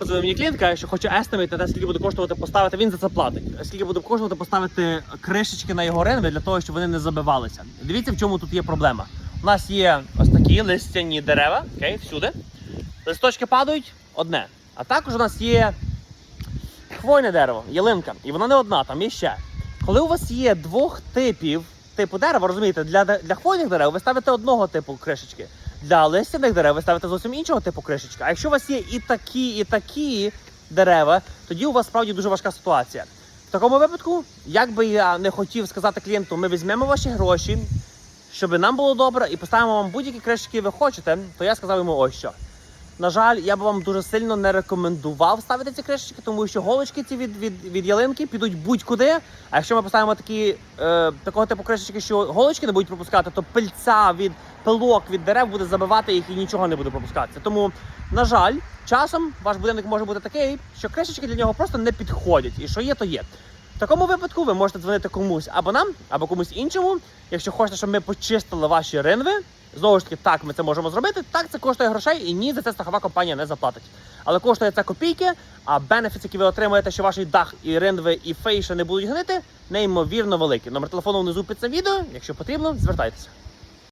Позвонив мені клієнт, каже, що хоче естимейт на те, скільки буде коштувати поставити, він за це платить. Скільки буде коштувати поставити кришечки на його ринви для того, щоб вони не забивалися. Дивіться, в чому тут є проблема. У нас є ось такі листяні дерева, окей, всюди. Листочки падають одне. А також у нас є хвойне дерево, ялинка. І вона не одна, там є ще. Коли у вас є двох типів типу дерева, розумієте, для, для хвойних дерев ви ставите одного типу кришечки. Для листяних дерев ви ставите зовсім іншого типу кришечка. А якщо у вас є і такі, і такі дерева, тоді у вас справді дуже важка ситуація. В такому випадку, як би я не хотів сказати клієнту, ми візьмемо ваші гроші, щоб нам було добре, і поставимо вам будь-які кришечки, які ви хочете, то я сказав йому ось що. На жаль, я б вам дуже сильно не рекомендував ставити ці кришечки, тому що голочки ці від, від, від ялинки підуть будь-куди. А якщо ми поставимо такі, е, такого типу кришечки, що голочки не будуть пропускати, то пильця від пилок від дерев буде забивати їх і нічого не буде пропускатися. Тому, на жаль, часом ваш будинок може бути такий, що кришечки для нього просто не підходять. І що є, то є. Такому випадку ви можете дзвонити комусь або нам, або комусь іншому. Якщо хочете, щоб ми почистили ваші ринви, знову ж таки, так ми це можемо зробити. Так це коштує грошей, і ні, за це страхова компанія не заплатить. Але коштує це копійки, а бенефіт, які ви отримуєте, що ваш дах і ринви, і фейша не будуть гнити, неймовірно великі. Номер телефону внизу під цим відео. Якщо потрібно, звертайтеся.